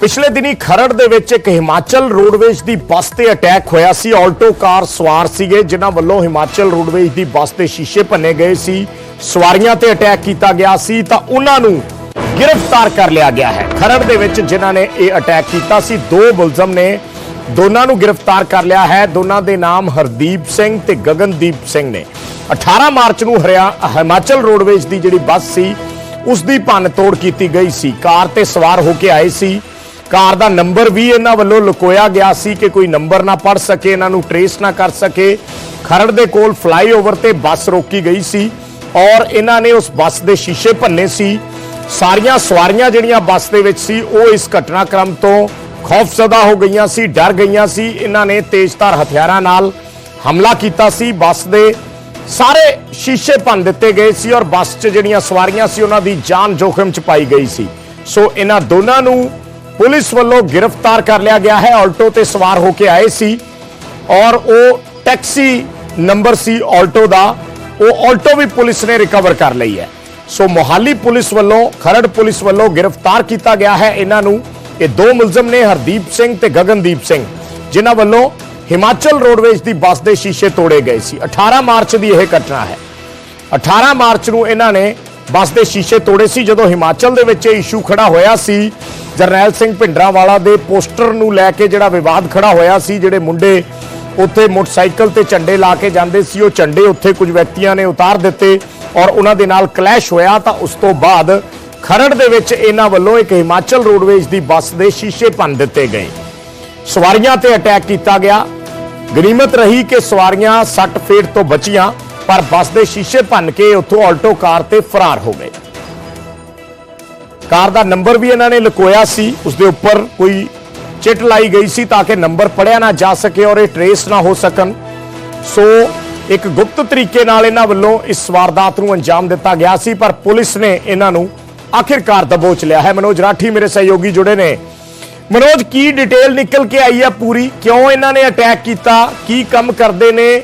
ਪਿਛਲੇ ਦਿਨੀ ਖਰੜ ਦੇ ਵਿੱਚ ਇੱਕ ਹਿਮਾਚਲ ਰੋਡਵੇਜ਼ ਦੀ ਬੱਸ ਤੇ ਅਟੈਕ ਹੋਇਆ ਸੀ। ਆਲਟੋ ਕਾਰ ਸਵਾਰ ਸੀਗੇ, ਜਿਨ੍ਹਾਂ ਵੱਲੋਂ ਹਿਮਾਚਲ ਰੋਡਵੇਜ਼ ਦੀ ਬੱਸ ਦੇ ਸ਼ੀਸ਼ੇ ਭੰਨੇ ਗਏ ਸੀ। ਸਵਾਰੀਆਂ ਤੇ ਅਟੈਕ ਕੀਤਾ ਗਿਆ ਸੀ, ਤਾਂ ਉਹਨਾਂ ਨੂੰ ਗ੍ਰਿਫਤਾਰ ਕਰ ਲਿਆ ਗਿਆ ਹੈ। ਖਰੜ ਦੇ ਵਿੱਚ ਜਿਨ੍ਹਾਂ ਨੇ ਇਹ ਅਟੈਕ ਕੀਤਾ ਸੀ, ਦੋ ਮੁਲਜ਼ਮ ਨੇ ਦੋਨਾਂ ਨੂੰ ਗ੍ਰਿਫਤਾਰ ਕਰ ਲਿਆ ਹੈ। ਦੋਨਾਂ ਦੇ ਨਾਮ ਹਰਦੀਪ ਸਿੰਘ ਤੇ ਗਗਨਦੀਪ ਸਿੰਘ ਨੇ। 18 ਮਾਰਚ ਨੂੰ ਹਰਿਆ, ਹਿਮਾਚਲ ਰੋਡਵੇਜ਼ ਦੀ ਜਿਹੜੀ ਬੱਸ ਸੀ ਉਸ ਦੀ ਭੰਨ ਤੋੜ ਕੀਤੀ ਗਈ ਸੀ। ਕਾਰ ਤੇ ਸਵਾਰ ਹੋ ਕੇ ਆਏ ਸੀ। ਕਾਰ ਦਾ ਨੰਬਰ ਵੀ ਇਹਨਾਂ ਵੱਲੋਂ ਲੁਕੋਇਆ ਗਿਆ ਸੀ ਕਿ ਕੋਈ ਨੰਬਰ ਨਾ ਪੜ ਸਕੇ, ਇਹਨਾਂ ਨੂੰ ਟਰੇਸ ਨਾ ਕਰ ਸਕੇ। ਖਰੜ ਦੇ ਕੋਲ ਫਲਾਈਓਵਰ ਤੇ ਬੱਸ ਰੋਕੀ ਗਈ ਸੀ ਔਰ ਇਹਨਾਂ ਨੇ ਉਸ ਬੱਸ ਦੇ ਸ਼ੀਸ਼ੇ ਭੰਨੇ ਸੀ। ਸਾਰੀਆਂ ਸਵਾਰੀਆਂ ਜਿਹੜੀਆਂ ਬੱਸ ਦੇ ਵਿੱਚ ਸੀ, ਉਹ ਇਸ ਘਟਨਾਕ੍ਰਮ ਤੋਂ ਖੌਫਜ਼ਦਾ ਹੋ ਗਈਆਂ ਸੀ, ਡਰ ਗਈਆਂ ਸੀ। ਇਹਨਾਂ ਨੇ ਤੇਜ਼ਧਾਰ ਹਥਿਆਰਾਂ ਨਾਲ ਹਮਲਾ ਕੀਤਾ ਸੀ। ਬੱਸ ਦੇ ਸਾਰੇ ਸ਼ੀਸ਼ੇ ਭੰਨ ਦਿੱਤੇ ਗਏ ਸੀ ਔਰ ਬੱਸ 'ਚ ਜਿਹੜੀਆਂ ਸਵਾਰੀਆਂ ਸੀ, ਉਹਨਾਂ ਦੀ ਜਾਨ ਜੋਖਮ 'ਚ ਪਾਈ ਗਈ ਸੀ। ਸੋ ਇਹਨਾਂ ਦੋਨਾਂ ਨੂੰ ਪੁਲਿਸ ਵੱਲੋਂ ਗ੍ਰਿਫਤਾਰ ਕਰ ਲਿਆ ਗਿਆ ਹੈ, ਆਲਟੋ ਤੇ ਸਵਾਰ ਹੋ ਕੇ ਆਏ ਸੀ ਔਰ ਉਹ ਟੈਕਸੀ ਨੰਬਰ ਸੀ ਆਲਟੋ ਦਾ, ਉਹ ਆਲਟੋ ਵੀ ਪੁਲਿਸ ਨੇ ਰਿਕਵਰ ਕਰ ਲਈ ਹੈ। ਸੋ ਮੋਹਾਲੀ ਪੁਲਿਸ ਵੱਲੋਂ, ਖਰੜ ਪੁਲਿਸ ਵੱਲੋਂ ਗ੍ਰਿਫਤਾਰ ਕੀਤਾ ਗਿਆ ਹੈ। ਇਹਨਾਂ ਨੂੰ ਇਹ ਦੋ ਮੁਲਜ਼ਮ ਨੇ, ਹਰਦੀਪ ਸਿੰਘ ਤੇ ਗਗਨਦੀਪ ਸਿੰਘ, ਜਿਨ੍ਹਾਂ ਵੱਲੋਂ ਹਿਮਾਚਲ ਰੋਡਵੇਜ਼ ਦੀ ਬੱਸ ਦੇ ਸ਼ੀਸ਼ੇ ਤੋੜੇ ਗਏ ਸੀ। 18 ਮਾਰਚ ਦੀ ਇਹ ਘਟਨਾ ਹੈ। 18 ਮਾਰਚ ਨੂੰ ਇਹਨਾਂ ਨੇ ਬੱਸ ਦੇ ਸ਼ੀਸ਼ੇ ਤੋੜੇ ਸੀ, ਜਦੋਂ ਹਿਮਾਚਲ ਦੇ ਵਿੱਚ ਇਹ ਇਸ਼ੂ ਖੜਾ ਹੋਇਆ ਸੀ ਜਰਨੈਲ ਸਿੰਘ ਭਿੰਡਰਾਵਾਲਾ ਦੇ ਪੋਸਟਰ ਨੂੰ ਲੈ ਕੇ ਜਿਹੜਾ ਵਿਵਾਦ ਖੜਾ ਹੋਇਆ ਸੀ, ਜਿਹੜੇ ਮੁੰਡੇ ਉੱਥੇ ਮੋਟਰਸਾਈਕਲ ਤੇ ਝੰਡੇ ਲਾ ਕੇ ਜਾਂਦੇ ਸੀ, ਉਹ ਝੰਡੇ ਉੱਥੇ ਕੁਝ ਵਿਅਕਤੀਆਂ ਨੇ ਉਤਾਰ ਦਿੱਤੇ ਔਰ ਉਹਨਾਂ ਦੇ ਨਾਲ ਕਲੈਸ਼ ਹੋਇਆ ਤਾਂ ਉਸ ਤੋਂ ਬਾਅਦ ਖਰੜ ਦੇ ਵਿੱਚ ਇਹਨਾਂ ਵੱਲੋਂ ਇੱਕ ਹਿਮਾਚਲ ਰੋਡਵੇਜ਼ ਦੀ ਬੱਸ ਦੇ ਸ਼ੀਸ਼ੇ ਭੰਨ ਦਿੱਤੇ ਗਏ। ਸਵਾਰੀਆਂ ਤੇ ਅਟੈਕ ਕੀਤਾ ਗਿਆ। ਗਨੀਮਤ ਰਹੀ ਕਿ ਸਵਾਰੀਆਂ ਸੱਟ ਫੇਟ ਤੋਂ ਬਚੀਆਂ, ਪਰ ਬੱਸ ਦੇ ਸ਼ੀਸ਼ੇ ਭੰਨ ਕੇ ਉੱਥੋਂ ਆਲਟੋ ਕਾਰ ਤੇ ਫਰਾਰ ਹੋ ਗਏ। ਕਾਰ ਦਾ ਨੰਬਰ ਵੀ ਇਹਨਾਂ ਨੇ ਲੁਕੋਇਆ ਸੀ, ਉਸ ਦੇ ਉੱਪਰ ਕੋਈ ਚਿੱਟ ਲਾਈ ਗਈ ਸੀ ਤਾਂ ਕਿ ਨੰਬਰ ਪੜਿਆ ਨਾ ਜਾ ਸਕੇ ਔਰ ਇਹ ਟਰੇਸ ਨਾ ਹੋ ਸਕਣ। ਸੋ, ਇੱਕ ਗੁਪਤ ਤਰੀਕੇ ਨਾਲ ਇਹਨਾਂ ਵੱਲੋਂ ਇਸ ਵਾਰਦਾਤ ਨੂੰ ਅੰਜਾਮ ਦਿੱਤਾ ਗਿਆ ਸੀ, ਪਰ ਪੁਲਿਸ ਨੇ ਇਹਨਾਂ ਨੂੰ ਆਖਿਰਕਾਰ ਦਬੋਚ ਲਿਆ ਹੈ। ਮਨੋਜ ਰਾਠੀ ਮੇਰੇ ਸਹਿਯੋਗੀ ਜੁੜੇ ਨੇ। ਮਨੋਜ, ਕੀ ਡਿਟੇਲ ਨਿਕਲ ਕੇ ਆਈ ਹੈ ਪੂਰੀ? ਕਿਉਂ ਇਹਨਾਂ ਨੇ ਅਟੈਕ ਕੀਤਾ? ਕੀ ਕੰਮ ਕਰਦੇ ਨੇ?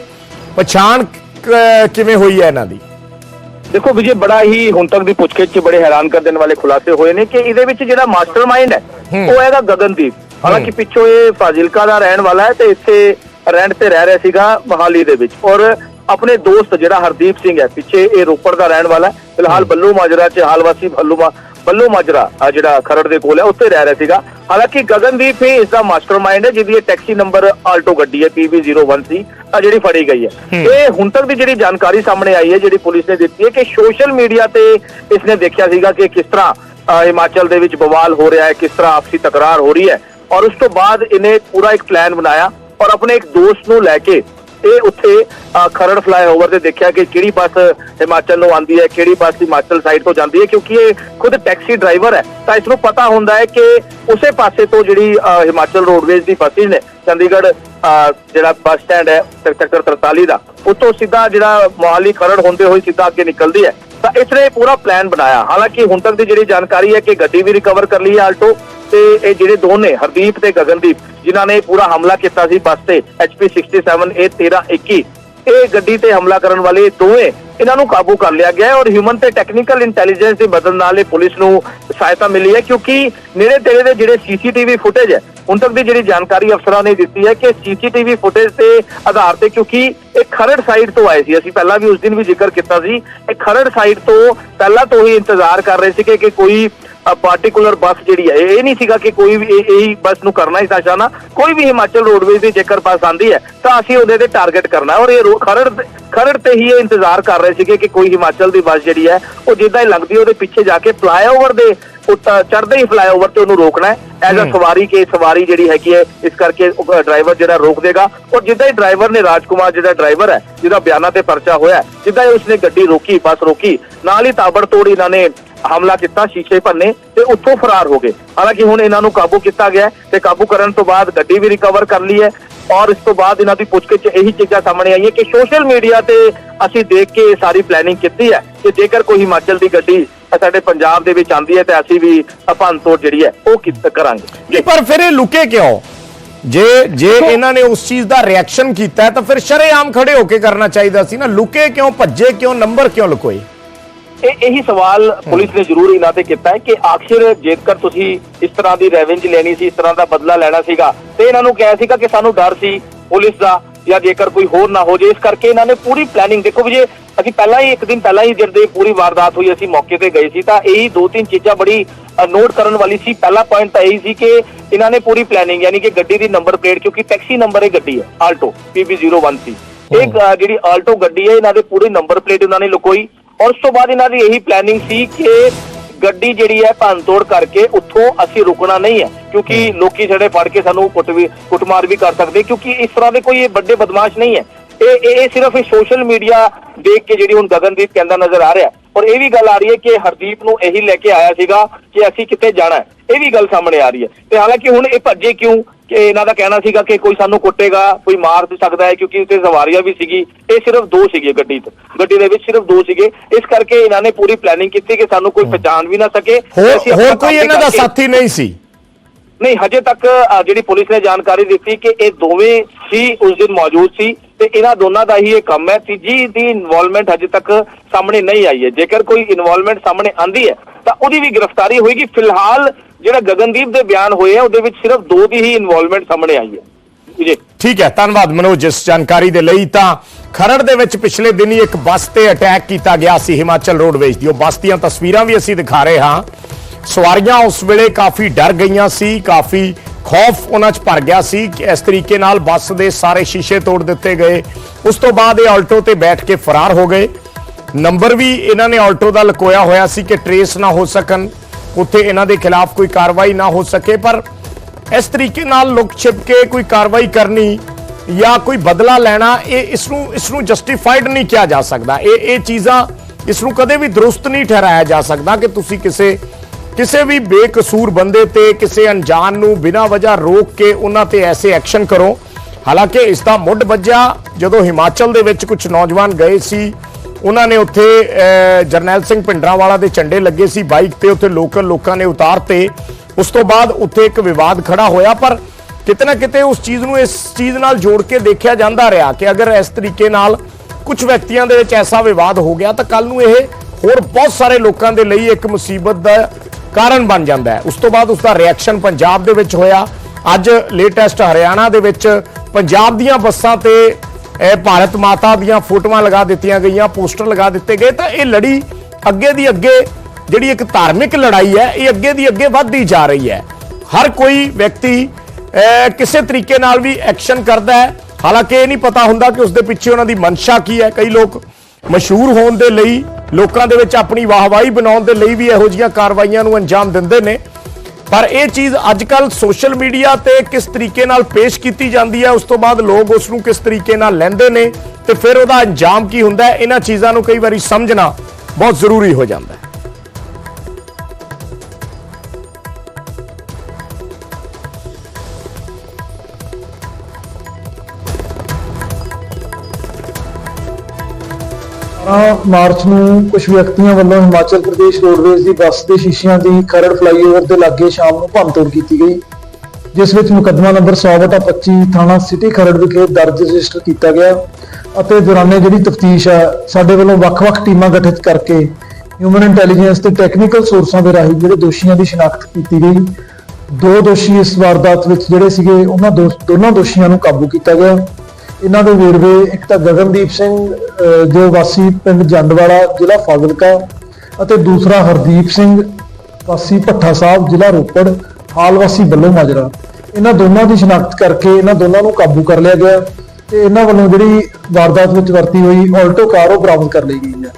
ਪਛਾਣ ਕਿਵੇਂ ਹੋਈ ਹੈ ਇਹਨਾਂ ਦੀ? ਦੇਖੋ ਵਿਜੇ ਬੜਾ ਹੀ ਹੁਣ ਤੱਕ ਦੀ ਪੁੱਛਗਿੱਛ 'ਚ ਬੜੇ ਹੈਰਾਨ ਕਰ ਦੇਣ ਵਾਲੇ ਖੁਲਾਸੇ ਹੋਏ ਨੇ ਕਿ ਇਹਦੇ ਵਿੱਚ ਜਿਹੜਾ ਮਾਸਟਰਮਾਈਂਡ ਹੈ ਉਹ ਹੈਗਾ ਗਗਨਦੀਪ। ਹਾਲਾਂਕਿ ਪਿੱਛੋਂ ਇਹ ਫਾਜ਼ਿਲਕਾ ਦਾ ਰਹਿਣ ਵਾਲਾ ਹੈ ਤੇ ਇੱਥੇ ਰੈਂਟ ਤੇ ਰਹਿ ਰਿਹਾ ਸੀਗਾ ਮਹਾਲੀ ਦੇ ਵਿੱਚ। ਔਰ ਆਪਣੇ ਦੋਸਤ ਜਿਹੜਾ ਹਰਦੀਪ ਸਿੰਘ ਹੈ ਪਿੱਛੇ ਇਹ ਰੋਪੜ ਦਾ ਰਹਿਣ ਵਾਲਾ ਹੈ। ਫਿਲਹਾਲ ਬੱਲੂ ਮਾਜਰਾ 'ਚ ਹਾਲਵਾਸੀ ਬੱਲੂ ਮਾ ਬੱਲੂ ਮਾਜਰਾ ਆ ਜਿਹੜਾ ਖਰੜ ਦੇ ਕੋਲ ਹੈ ਉੱਥੇ ਰਹਿ ਰਿਹਾ ਸੀਗਾ। ਹਾਲਾਂਕਿ ਗਗਨਦੀਪ ਹੀ ਇਸ ਦਾ ਮਾਸਟਰਮਾਈਂਡ ਹੈ ਜਿਹਦੀ ਇਹ ਟੈਕਸੀ ਨੰਬਰ ਆਲਟੋ ਗੱਡੀ ਹੈ PB01 ਸੀ। ਆ ਜਿਹੜੀ ਫੜੀ ਗਈ ਹੈ। ਇਹ ਹੁਣ ਤੱਕ ਦੀ ਜਿਹੜੀ ਜਾਣਕਾਰੀ ਸਾਹਮਣੇ ਆਈ ਹੈ ਜਿਹੜੀ ਪੁਲਿਸ ਨੇ ਦਿੱਤੀ ਹੈ ਕਿ ਸੋਸ਼ਲ ਮੀਡੀਆ ਤੇ ਇਸਨੇ ਦੇਖਿਆ ਸੀਗਾ ਕਿ ਕਿਸ ਤਰ੍ਹਾਂ ਹਿਮਾਚਲ ਦੇ ਵਿੱਚ ਬਵਾਲ ਹੋ ਰਿਹਾ ਹੈ ਕਿਸ ਤਰ੍ਹਾਂ ਆਪਸੀ ਤਕਰਾਰ ਹੋ ਰਹੀ ਹੈ। ਔਰ ਉਸ ਤੋਂ ਬਾਅਦ ਇਹਨੇ ਪੂਰਾ ਇੱਕ ਪਲਾਨ ਬਣਾਇਆ ਔਰ ਆਪਣੇ ਇੱਕ ਦੋਸਤ ਨੂੰ ਲੈ ਕੇ ਇਹ ਉੱਥੇ ਖਰੜ ਫਲਾਈਓਵਰ ਤੇ ਦੇਖਿਆ ਕਿ ਕਿਹੜੀ ਬੱਸ ਹਿਮਾਚਲ ਨੂੰ ਆਉਂਦੀ ਹੈ ਕਿਹੜੀ ਬੱਸ ਹਿਮਾਚਲ ਸਾਈਡ ਤੋਂ ਜਾਂਦੀ ਹੈ ਕਿਉਂਕਿ ਇਹ ਖੁਦ ਟੈਕਸੀ ਡਰਾਈਵਰ ਹੈ। ਤਾਂ ਇਸ ਨੂੰ ਪਤਾ ਹੁੰਦਾ ਹੈ ਕਿ ਉਸੇ ਪਾਸੇ ਤੋਂ ਜਿਹੜੀ ਹਿਮਾਚਲ ਰੋਡਵੇਜ਼ ਦੀ ਬੱਸਿਸ ਨੇ ਚੰਡੀਗੜ੍ਹ ਅ, ਜਿਹੜਾ ਬੱਸ ਸਟੈਂਡ ਹੈ ਸੈਕਟਰ 43 ਦਾ ਉੱਥੋਂ ਸਿੱਧਾ ਜਿਹੜਾ ਮੋਹਾਲੀ ਖਰੜ ਹੁੰਦੇ ਹੋਏ ਸਿੱਧਾ ਅੱਗੇ ਨਿਕਲਦੀ ਹੈ। ਤਾਂ ਇਸਨੇ ਪੂਰਾ ਪਲਾਨ ਬਣਾਇਆ। ਹਾਲਾਂਕਿ ਹੁਣ ਤੱਕ ਦੀ ਜਿਹੜੀ ਜਾਣਕਾਰੀ ਹੈ ਕਿ ਗੱਡੀ ਵੀ ਰਿਕਵਰ ਕਰ ਲਈ ਹੈ ਆਲਟੋ ਤੇ ਇਹ ਜਿਹੜੇ ਦੋਨੇ ਹਰਦੀਪ ਤੇ ਗਗਨਦੀਪ ਜਿਨ੍ਹਾਂ ਨੇ ਪੂਰਾ ਹਮਲਾ ਕੀਤਾ ਸੀ ਬੱਸ ਤੇ HP 67 ਇਹ 13 21 ਇਹ ਗੱਡੀ ਤੇ ਹਮਲਾ ਕਰਨ ਵਾਲੇ ਦੋਵੇਂ ਇਹਨਾਂ ਨੂੰ ਕਾਬੂ ਕਰ ਲਿਆ ਗਿਆ ਔਰ ਹਿਊਮਨ ਤੇ ਟੈਕਨੀਕਲ ਇੰਟੈਲੀਜੈਂਸ ਦੀ ਬਦਲ ਨਾਲ ਇਹ ਪੁਲਿਸ ਨੂੰ ਸਹਾਇਤਾ ਮਿਲੀ ਹੈ ਕਿਉਂਕਿ ਨੇੜੇ ਤੇੜੇ ਦੇ ਜਿਹੜੇ ਸੀਸੀਟੀਵੀ ਫੁਟੇਜ ਹੈ, ਹੁਣ ਤੱਕ ਦੀ ਜਿਹੜੀ ਜਾਣਕਾਰੀ ਅਫਸਰਾਂ ਨੇ ਦਿੱਤੀ ਹੈ ਕਿ ਸੀਸੀਟੀਵੀ ਫੁਟੇਜ ਦੇ ਆਧਾਰ ਤੇ ਕਿਉਂਕਿ ਇਹ ਖਰੜ ਸਾਈਡ ਤੋਂ ਆਏ ਸੀ, ਅਸੀਂ ਪਹਿਲਾਂ ਵੀ ਉਸ ਦਿਨ ਵੀ ਜ਼ਿਕਰ ਕੀਤਾ ਸੀ, ਇਹ ਖਰੜ ਸਾਈਡ ਤੋਂ ਪਹਿਲਾਂ ਤੋਂ ਹੀ ਇੰਤਜ਼ਾਰ ਕਰ ਰਹੇ ਸੀ ਕਿ ਕੋਈ ਪਾਰਟਿਕੂਲਰ ਬੱਸ ਜਿਹੜੀ ਹੈ ਇਹ ਨਹੀਂ ਸੀਗਾ ਕਿ ਕੋਈ ਵੀ ਇਹ- ਬੱਸ ਨੂੰ ਕਰਨਾ ਹੀ ਸਾਸ਼ਾਨਾ ਕੋਈ ਵੀ ਹਿਮਾਚਲ ਰੋਡਵੇਜ਼ ਦੀ ਜੇਕਰ ਬੱਸ ਆਂਦੀ ਹੈ ਤਾਂ ਅਸੀਂ ਉਹਦੇ ਤੇ ਟਾਰਗੇਟ ਕਰਨਾ ਔਰ ਇਹ ਖਰੜ ਤੇ- ਖਰੜ ਤੇ ਹੀ ਇਹ ਇੰਤਜ਼ਾਰ ਕਰ ਰਹੇ ਸੀਗੇ ਕਿ ਕੋਈ ਹਿਮਾਚਲ ਦੀ ਬੱਸ ਜਿਹੜੀ ਹੈ ਉਹ ਜਿੱਦਾਂ ਹੀ ਲੰਘਦੀ ਹੈ, ਉਹਦੇ ਪਿੱਛੇ ਜਾ ਕੇ ਫਲਾਈਓਵਰ ਦੇ ਉੱਤੇ ਚੜ੍ਹਦੇ ਹੀ ਫਲਾਈਓਵਰ ਤੇ ਉਹਨੂੰ ਰੋਕਣਾ ਹੈ। ਐਜ਼ ਅ ਸਵਾਰੀ ਕੇ ਸਵਾਰੀ ਜਿਹੜੀ ਹੈਗੀ ਹੈ ਇਸ ਕਰਕੇ ਡਰਾਈਵਰ ਜਿਹੜਾ ਰੋਕ ਦੇਗਾ। ਔਰ ਜਿੱਦਾਂ ਹੀ ਡਰਾਈਵਰ ਨੇ ਰਾਜਕੁਮਾਰ ਜਿਹੜਾ ਡਰਾਈਵਰ ਹੈ ਜਿਹਦਾ ਬਿਆਨਾਂ ਤੇ ਪਰਚਾ ਹੋਇਆ ਜਿੱਦਾਂ ਹੀ ਉਸਨੇ ਗੱਡੀ ਰੋਕੀ ਬੱਸ ਰੋਕੀ ਨਾਲ ਹੀ ਤਾਬੜਤੋੜ ਇਹਨਾਂ ਨੇ ਹਮਲਾ ਕੀਤਾ ਸ਼ੀਸ਼ੇ ਭੰਨੇ ਤੇ ਉੱਥੋਂ ਫਰਾਰ ਹੋ ਗਏ। ਹਾਲਾਂਕਿ ਹੁਣ ਇਹਨਾਂ ਨੂੰ ਕਾਬੂ ਕੀਤਾ ਗਿਆ ਤੇ ਕਾਬੂ ਕਰਨ ਤੋਂ ਬਾਅਦ ਗੱਡੀ ਵੀ ਰਿਕਵਰ ਕਰ ਲਈ ਹੈ ਔਰ ਇਸ ਤੋਂ ਬਾਅਦ ਇਹਨਾਂ ਦੀ ਪੁੱਛਗਿੱਛ ਇਹੀ ਚੀਜ਼ਾਂ ਸਾਹਮਣੇ ਆਈਆਂ ਕਿ ਸੋਸ਼ਲ ਮੀਡੀਆ ਤੇ ਅਸੀਂ ਦੇਖ ਕੇ ਇਹ ਸਾਰੀ ਪਲੈਨਿੰਗ ਕੀਤੀ ਹੈ ਕਿ ਜੇਕਰ ਕੋਈ ਹਿਮਾਚਲ ਦੀ ਗੱਡੀ ਸਾਡੇ ਪੰਜਾਬ ਦੇ ਵਿੱਚ ਆਂਦੀ ਹੈ ਤੇ ਅਸੀਂ ਵੀ ਭੰਨ ਤੋੜ ਜਿਹੜੀ ਹੈ ਉਹ ਕੀਤਾ ਕਰਾਂਗੇ। ਪਰ ਫਿਰ ਇਹ ਲੁਕੇ ਕਿਉਂ? ਜੇ ਜੇ ਇਹਨਾਂ ਨੇ ਉਸ ਚੀਜ਼ ਦਾ ਰਿਐਕਸ਼ਨ ਕੀਤਾ ਤਾਂ ਫਿਰ ਸ਼ਰੇਆਮ ਖੜੇ ਹੋ ਕੇ ਕਰਨਾ ਚਾਹੀਦਾ ਸੀ ਨਾ। ਲੁਕੇ ਕਿਉਂ ਭੱਜੇ ਕਿਉਂ ਨੰਬਰ ਕਿਉਂ ਲੁਕੋਏ? ਇਹ ਇਹੀ ਸਵਾਲ ਪੁਲਿਸ ਨੇ ਜ਼ਰੂਰ ਇਹਨਾਂ ਤੇ ਕੀਤਾ ਹੈ ਕਿ ਆਖਿਰ ਜੇਕਰ ਤੁਸੀਂ ਇਸ ਤਰ੍ਹਾਂ ਦੀ ਰੈਵੈਂਜ ਲੈਣੀ ਸੀ ਇਸ ਤਰ੍ਹਾਂ ਦਾ ਬਦਲਾ ਲੈਣਾ ਸੀਗਾ ਤੇ ਇਹਨਾਂ ਨੂੰ ਕਿਹਾ ਸੀਗਾ ਕਿ ਸਾਨੂੰ ਡਰ ਸੀ ਪੁਲਿਸ ਦਾ ਜਾਂ ਜੇਕਰ ਕੋਈ ਹੋਰ ਨਾ ਹੋ ਜੇ ਇਸ ਕਰਕੇ ਇਹਨਾਂ ਨੇ ਪੂਰੀ ਪਲੈਨਿੰਗ ਦੇਖੋ ਵੀ ਜੇ ਅਸੀਂ ਪਹਿਲਾਂ ਹੀ ਇੱਕ ਦਿਨ ਪਹਿਲਾਂ ਹੀ ਜਦੋਂ ਇਹ ਪੂਰੀ ਵਾਰਦਾਤ ਹੋਈ ਅਸੀਂ ਮੌਕੇ ਤੇ ਗਏ ਸੀ ਤਾਂ ਇਹੀ ਦੋ ਤਿੰਨ ਚੀਜ਼ਾਂ ਬੜੀ ਨੋਟ ਕਰਨ ਵਾਲੀ ਸੀ। ਪਹਿਲਾ ਪੁਆਇੰਟ ਤਾਂ ਇਹੀ ਸੀ ਕਿ ਇਹਨਾਂ ਨੇ ਪੂਰੀ ਪਲੈਨਿੰਗ ਯਾਨੀ ਕਿ ਗੱਡੀ ਦੀ ਨੰਬਰ ਪਲੇਟ ਕਿਉਂਕਿ ਟੈਕਸੀ ਨੰਬਰ ਇਹ ਗੱਡੀ ਹੈ ਆਲਟੋ PB01 ਸੀ ਇਹ ਗ- ਜਿਹੜੀ ਆਲਟੋ ਗੱਡੀ ਹੈ ਇਹਨਾਂ ਦੇ ਪੂਰੀ ਨੰਬਰ ਪਲੇਟ ਇਹਨਾਂ ਨੇ ਲੁਕੋਈ। ਔਰ ਉਸ ਤੋਂ ਬਾਅਦ ਇਹਨਾਂ ਦੀ ਇਹੀ ਪਲੈਨਿੰਗ ਸੀ ਕਿ ਗੱਡੀ ਜਿਹੜੀ ਹੈ ਭੰਨਤੋੜ ਕਰਕੇ ਉੱਥੋਂ ਅਸੀਂ ਰੁਕਣਾ ਨਹੀਂ ਹੈ ਕਿਉਂਕਿ ਲੋਕੀ ਜਿਹੜੇ ਫੜ ਕੇ ਸਾਨੂੰ ਕੁੱਟ ਵੀ ਕੁੱਟਮਾਰ ਵੀ ਕਰ ਸਕਦੇ ਕਿਉਂਕਿ ਇਸ ਤਰ੍ਹਾਂ ਦੇ ਕੋਈ ਵੱਡੇ ਬਦਮਾਸ਼ ਨਹੀਂ ਹੈ। ਇਹ ਇਹ ਇਹ ਸਿਰਫ ਇਹ ਸੋਸ਼ਲ ਮੀਡੀਆ ਦੇਖ ਕੇ ਜਿਹੜੀ ਹੁਣ ਗਗਨਦੀਪ ਕਹਿੰਦਾ ਨਜ਼ਰ ਆ ਰਿਹਾ। ਔਰ ਇਹ ਵੀ ਗੱਲ ਆ ਰਹੀ ਹੈ ਕਿ ਹਰਦੀਪ ਨੂੰ ਇਹੀ ਲੈ ਕੇ ਆਇਆ ਸੀਗਾ ਕਿ ਅਸੀਂ ਕਿੱਥੇ ਜਾਣਾ ਹੈ। ਇਹ ਵੀ ਗੱਲ ਸਾਹਮਣੇ ਆ ਰਹੀ ਹੈ। ਤੇ ਹਾਲਾਂਕਿ ਹੁਣ ਇਹ ਭੱਜੇ ਕਿਉਂ? ਕਿ ਇਹਨਾਂ ਦਾ ਕਹਿਣਾ ਸੀਗਾ ਕਿ ਕੋਈ ਸਾਨੂੰ ਕੁੱਟੇਗਾ ਕੋਈ ਮਾਰ ਵੀ ਸਕਦਾ ਹੈ ਕਿਉਂਕਿ ਉੱਤੇ ਸਵਾਰੀਆਂ ਵੀ ਸੀਗੀ। ਇਹ ਸਿਰਫ ਦੋ ਸੀਗੇ ਗੱਡੀ 'ਚ ਗੱਡੀ ਦੇ ਵਿੱਚ ਸਿਰਫ ਦੋ ਸੀਗੇ। ਇਸ ਕਰਕੇ ਇਹਨਾਂ ਨੇ ਪੂਰੀ ਪਲੈਨਿੰਗ ਕੀਤੀ ਕਿ ਸਾਨੂੰ ਕੋਈ ਪਛਾਣ ਵੀ ਨਾ ਸਕੇ। ਹੋਰ ਕੋਈ ਇਹਨਾਂ ਦਾ ਸਾਥੀ ਨਹੀਂ ਸੀ? ਨਹੀਂ ਹਜੇ ਤੱਕ ਜਿਹੜੀ ਪੁਲਿਸ ਨੇ ਜਾਣਕਾਰੀ ਦਿੱਤੀ ਕਿ ਇਹ ਦੋਵੇਂ ਸੀ ਉਸ ਦਿਨ ਮੌਜੂਦ ਸੀ ਤੇ ਇਹਨਾਂ ਦੋਨਾਂ ਦਾ ਹੀ ਇਹ ਕੰਮ ਹੈ। ਤੀਜੀ ਦੀ ਇਨਵੋਲਵਮੈਂਟ ਹਜੇ ਤੱਕ ਸਾਹਮਣੇ ਨਹੀਂ ਆਈ ਹੈ। ਜੇਕਰ ਕੋਈ ਇਨਵੋਲਵਮੈਂਟ ਸਾਹਮਣੇ ਆਂਦੀ ਹੈ ਤਾਂ ਉਹਦੀ ਵੀ ਗ੍ਰਿਫਤਾਰੀ ਹੋਏਗੀ। ਫਿਲਹਾਲ ਜਿਹੜਾ ਗਗਨਦੀਪ ਦੇ ਬਿਆਨ ਹੋਏ ਆ, ਉਹਦੇ ਵਿੱਚ ਸਿਰਫ ਦੋ ਦੀ ਹੀ ਇਨਵੋਲਵਮੈਂਟ ਸਾਹਮਣੇ ਆਈ ਹੈ। ਜੀ ਠੀਕ ਹੈ, ਧੰਨਵਾਦ ਮਨੋਜ ਇਸ ਜਾਣਕਾਰੀ ਦੇ ਲਈ ਤਾਂ ਖਰੜ ਦੇ ਵਿੱਚ ਪਿਛਲੇ ਦਿਨੀ ਇੱਕ ਬੱਸ ਤੇ ਅਟੈਕ ਕੀਤਾ ਗਿਆ ਸੀ ਹਿਮਾਚਲ ਰੋਡਵੇਜ਼ ਦੀ। ਉਹ ਬੱਸ ਦੀਆਂ ਤਸਵੀਰਾਂ ਵੀ ਅਸੀਂ ਦਿਖਾ ਰਹੇ ਹਾਂ। ਸਵਾਰੀਆਂ ਉਸ ਵੇਲੇ ਕਾਫੀ ਡਰ ਗਈਆਂ ਸੀ, ਕਾਫੀ ਖੌਫ ਉਹਨਾਂ 'ਚ ਭਰ ਗਿਆ ਸੀ ਕਿ ਇਸ ਤਰੀਕੇ ਨਾਲ ਬੱਸ ਦੇ ਸਾਰੇ ਸ਼ੀਸ਼ੇ ਤੋੜ ਦਿੱਤੇ ਗਏ। ਉਸ ਤੋਂ ਬਾਅਦ ਇਹ ਆਲਟੋ ਤੇ ਬੈਠ ਕੇ ਫਰਾਰ ਹੋ ਗਏ। ਨੰਬਰ ਵੀ ਇਹਨਾਂ ਨੇ ਆਲਟੋ ਦਾ ਲਕੋਇਆ ਹੋਇਆ ਸੀ ਕਿ ਟਰੇਸ ਨਾ ਹੋ ਸਕਣ। ਉੱਥੇ ਇਹਨਾਂ ਦੇ ਖਿਲਾਫ ਕੋਈ ਕਾਰਵਾਈ ਨਾ ਹੋ ਸਕੇ, ਪਰ ਇਸ ਤਰੀਕੇ ਨਾਲ ਲੁਕ ਛਿਪ ਕੇ ਕੋਈ ਕਾਰਵਾਈ ਕਰਨੀ ਜਾਂ ਕੋਈ ਬਦਲਾ ਲੈਣਾ, ਇਹ ਇਸ ਨੂੰ ਇਸ ਨੂੰ ਜਸਟੀਫਾਈਡ ਨਹੀਂ ਕਿਹਾ ਜਾ ਸਕਦਾ। ਇਹ ਇਹ ਚੀਜ਼ਾਂ ਇਸ ਨੂੰ ਕਦੇ ਵੀ ਦਰੁਸਤ ਨਹੀਂ ਠਹਿਰਾਇਆ ਜਾ ਸਕਦਾ ਕਿ ਤੁਸੀਂ ਕਿਸੇ ਕਿਸੇ ਵੀ ਬੇਕਸੂਰ ਬੰਦੇ ਤੇ, ਕਿਸੇ ਅਣਜਾਣ ਨੂੰ ਬਿਨਾਂ ਵਜ੍ਹਾ ਰੋਕ ਕੇ ਉਹਨਾਂ ਤੇ ਐਸੇ ਐਕਸ਼ਨ ਕਰੋ। ਹਾਲਾਂਕਿ ਇਸ ਦਾ ਮੁੱਢ ਵੱਜਿਆ ਜਦੋਂ ਹਿਮਾਚਲ ਦੇ ਵਿੱਚ ਕੁਝ ਨੌਜਵਾਨ ਗਏ ਸੀ। ਉਹਨਾਂ ਨੇ ਉੱਥੇ ਜਰਨੈਲ ਸਿੰਘ ਭਿੰਡਰਾਂਵਾਲਾ ਦੇ ਝੰਡੇ ਲੱਗੇ ਸੀ ਬਾਈਕ ਤੇ, ਉੱਥੇ ਲੋਕਲ ਲੋਕਾਂ ਨੇ ਉਤਾਰਤੇ ਉਸ ਤੋਂ ਬਾਅਦ ਉੱਥੇ ਇੱਕ ਵਿਵਾਦ ਖੜਾ ਹੋਇਆ, ਪਰ ਕਿਤੇ ਨਾ ਕਿਤੇ ਉਸ ਚੀਜ਼ ਨੂੰ ਇਸ ਚੀਜ਼ ਨਾਲ ਜੋੜ ਕੇ ਦੇਖਿਆ ਜਾਂਦਾ ਰਿਹਾ ਕਿ ਅਗਰ ਇਸ ਤਰੀਕੇ ਨਾਲ ਕੁਝ ਵਿਅਕਤੀਆਂ ਦੇ ਵਿੱਚ ਐਸਾ ਵਿਵਾਦ ਹੋ ਗਿਆ, ਤਾਂ ਕੱਲ ਨੂੰ ਇਹ ਹੋਰ ਬਹੁਤ ਸਾਰੇ ਲੋਕਾਂ ਦੇ ਲਈ ਇੱਕ ਮੁਸੀਬਤ ਦਾ ਕਾਰਨ ਬਣ ਜਾਂਦਾ ਹੈ। ਉਸ ਤੋਂ ਬਾਅਦ ਉਸ ਦਾ ਰਿਐਕਸ਼ਨ ਪੰਜਾਬ ਦੇ ਵਿੱਚ ਹੋਇਆ। ਅੱਜ ਲੇਟੈਸਟ ਹਰਿਆਣਾ ਦੇ ਵਿੱਚ ਪੰਜਾਬ ਦੀਆਂ ਬੱਸਾਂ ਤੇ ਇਹ ਭਾਰਤ ਮਾਤਾ ਦੀਆਂ ਫੋਟੋਆਂ ਲਗਾ ਦਿੱਤੀਆਂ ਗਈਆਂ, ਪੋਸਟਰ ਲਗਾ ਦਿੱਤੇ ਗਏ। ਤਾਂ ਇਹ ਲੜੀ ਅੱਗੇ ਦੀ ਅੱਗੇ ਜਿਹੜੀ ਇੱਕ ਧਾਰਮਿਕ ਲੜਾਈ ਹੈ, ਇਹ ਅੱਗੇ ਦੀ ਅੱਗੇ ਵੱਧਦੀ ਜਾ ਰਹੀ ਹੈ। ਹਰ ਕੋਈ ਵਿਅਕਤੀ ਕਿਸੇ ਤਰੀਕੇ ਨਾਲ ਵੀ ਐਕਸ਼ਨ ਕਰਦਾ ਹੈ। ਹਾਲਾਂਕਿ ਇਹ ਨਹੀਂ ਪਤਾ ਹੁੰਦਾ ਕਿ ਉਸ ਦੇ ਪਿੱਛੇ ਉਹਨਾਂ ਦੀ ਮਨਸ਼ਾ ਕੀ ਹੈ। ਕਈ ਲੋਕ ਮਸ਼ਹੂਰ ਹੋਣ ਦੇ ਲਈ, ਲੋਕਾਂ ਦੇ ਵਿੱਚ ਆਪਣੀ ਵਾਹਵਾਹੀ ਬਣਾਉਣ ਦੇ ਲਈ ਵੀ ਇਹੋ ਜਿਹੀਆਂ ਕਾਰਵਾਈਆਂ ਨੂੰ ਅੰਜਾਮ ਦਿੰਦੇ ਨੇ। ਪਰ ਇਹ ਚੀਜ਼ ਅੱਜ ਕੱਲ ਸੋਸ਼ਲ ਮੀਡੀਆ ਤੇ ਕਿਸ ਤਰੀਕੇ ਨਾਲ ਪੇਸ਼ ਕੀਤੀ ਜਾਂਦੀ ਹੈ, ਉਸ ਤੋਂ ਬਾਅਦ ਲੋਕ ਉਸ ਨੂੰ ਕਿਸ ਤਰੀਕੇ ਨਾਲ ਲੈਂਦੇ ਨੇ ਤੇ ਫਿਰ ਉਹਦਾ ਅੰਜਾਮ ਕੀ ਹੁੰਦਾ ਹੈ, ਇਹਨਾਂ ਚੀਜ਼ਾਂ ਨੂੰ ਕਈ ਵਾਰੀ ਸਮਝਣਾ ਬਹੁਤ ਜ਼ਰੂਰੀ ਹੋ ਜਾਂਦਾ ਹੈ। ਅਠਾਰਾਂ ਮਾਰਚ ਨੂੰ ਕੁਝ ਵਿਅਕਤੀਆਂ ਵੱਲੋਂ ਹਿਮਾਚਲ ਪ੍ਰਦੇਸ਼ ਰੋਡਵੇਜ਼ ਦੀ ਬੱਸ ਦੇ ਸ਼ੀਸ਼ਿਆਂ ਦੀ ਖਰੜ ਫਲਾਈਓਵਰ ਦੇ ਲਾਗੇ ਸ਼ਾਮ ਨੂੰ ਭੰਨਤੋੜ ਕੀਤੀ ਗਈ, ਜਿਸ ਵਿੱਚ ਮੁਕੱਦਮਾ ਨੰਬਰ 100/25 ਥਾਣਾ ਸਿਟੀ ਖਰੜ ਵਿਖੇ ਦਰਜ ਰਜਿਸਟਰ ਕੀਤਾ ਗਿਆ ਅਤੇ ਦੌਰਾਨੇ ਜਿਹੜੀ ਤਫਤੀਸ਼ ਆ ਸਾਡੇ ਵੱਲੋਂ ਵੱਖ-ਵੱਖ ਟੀਮਾਂ ਗਠਿਤ ਕਰਕੇ ਹਿਊਮਨ ਇੰਟੈਲੀਜੈਂਸ ਤੇ ਟੈਕਨੀਕਲ ਸੋਰਸਾਂ ਦੇ ਰਾਹੀਂ ਜਿਹੜੇ ਦੋਸ਼ੀਆਂ ਦੀ ਸ਼ਨਾਖਤ ਕੀਤੀ ਗਈ। ਦੋ ਦੋਸ਼ੀ ਇਸ ਵਾਰਦਾਤ ਵਿੱਚ ਜਿਹੜੇ ਸੀਗੇ, ਉਹਨਾਂ ਦੋ- ਦੋਨਾਂ ਦੋਸ਼ੀਆਂ ਨੂੰ ਕਾਬੂ ਕੀਤਾ ਗਿਆ। ਇਹਨਾਂ ਦੇ ਵੇਰਵੇ, ਇੱਕ ਤਾਂ ਗਗਨਦੀਪ ਸਿੰਘ ਜੋ ਵਾਸੀ ਪਿੰਡ ਜੰਡਵਾਲਾ, ਜ਼ਿਲ੍ਹਾ ਫਾਜ਼ਿਲਕਾ ਅਤੇ ਦੂਸਰਾ ਹਰਦੀਪ ਸਿੰਘ, ਵਾਸੀ ਭੱਠਾ ਸਾਹਿਬ, ਜ਼ਿਲ੍ਹਾ ਰੋਪੜ, ਹਾਲ ਵਾਸੀ ਬੱਲੋ ਮਾਜਰਾ। ਇਹਨਾਂ ਦੋਨਾਂ ਦੀ ਸ਼ਨਾਖਤ ਕਰਕੇ ਇਹਨਾਂ ਦੋਨਾਂ ਨੂੰ ਕਾਬੂ ਕਰ ਲਿਆ ਗਿਆ ਤੇ ਇਹਨਾਂ ਵੱਲੋਂ ਜਿਹੜੀ ਵਾਰਦਾਤ ਵਿੱਚ ਵਰਤੀ ਹੋਈ ਆਲਟੋ ਕਾਰ ਉਹ ਬਰਾਮਦ ਕਰ ਲਈ ਗਈ ਹੈ।